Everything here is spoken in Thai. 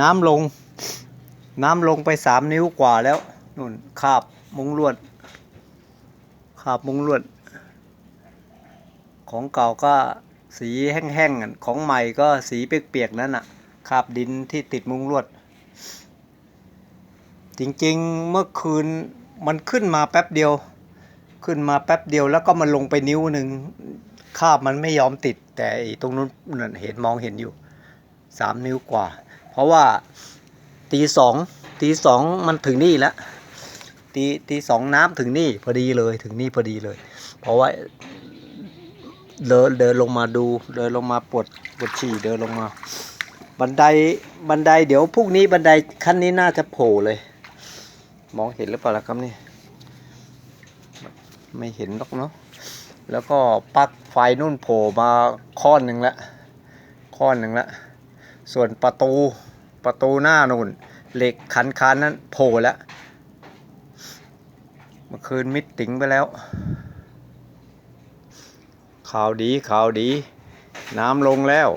น้ำลง น้ำลงไปสามนิ้วกว่าแล้วนู่นคาบมุงลวดคาบมุงลวด ของเก่าก็สีแห้งๆของใหม่ก็สีเปียกๆนั่นน่ะคาบดินที่ติดมุงลวด จริงๆเมื่อคืนมันขึ้นมาแป๊บเดียว ขึ้นมาแป๊บเดียวแล้วก็มันลงไปนิ้วหนึ่งคาบมันไม่ยอมติด แต่ตรงนู้นเห็นมองเห็นอยู่สามนิ้วกว่า เพราะว่าตีสองตีสองมันถึงนี่แล้วตีตีสองน้ำถึงนี่พอดีเลยถึงนี่พอดีเลย เพราะว่าเดินเดินลงมาดู เดินลงมาปวดปวดฉี่เดินลงมา บันไดบันไดเดี๋ยวพรุ่งนี้บันไดขั้นนี้น่าจะโผล่เลย มองเห็นหรือเปล่าล่ะครับนี่ไม่เห็นหรอกเนาะแล้วก็ปลั๊กไฟนุ่นโผล่มาข้อนหนึ่งละข้อนหนึ่งละส่วนประตู ประตูหน้านู่น เหล็กคันคานนั้นโผล่แล้ว เมื่อคืนมิดติ๋งไปแล้ว ข่าวดีข่าวดี น้ำลงแล้ว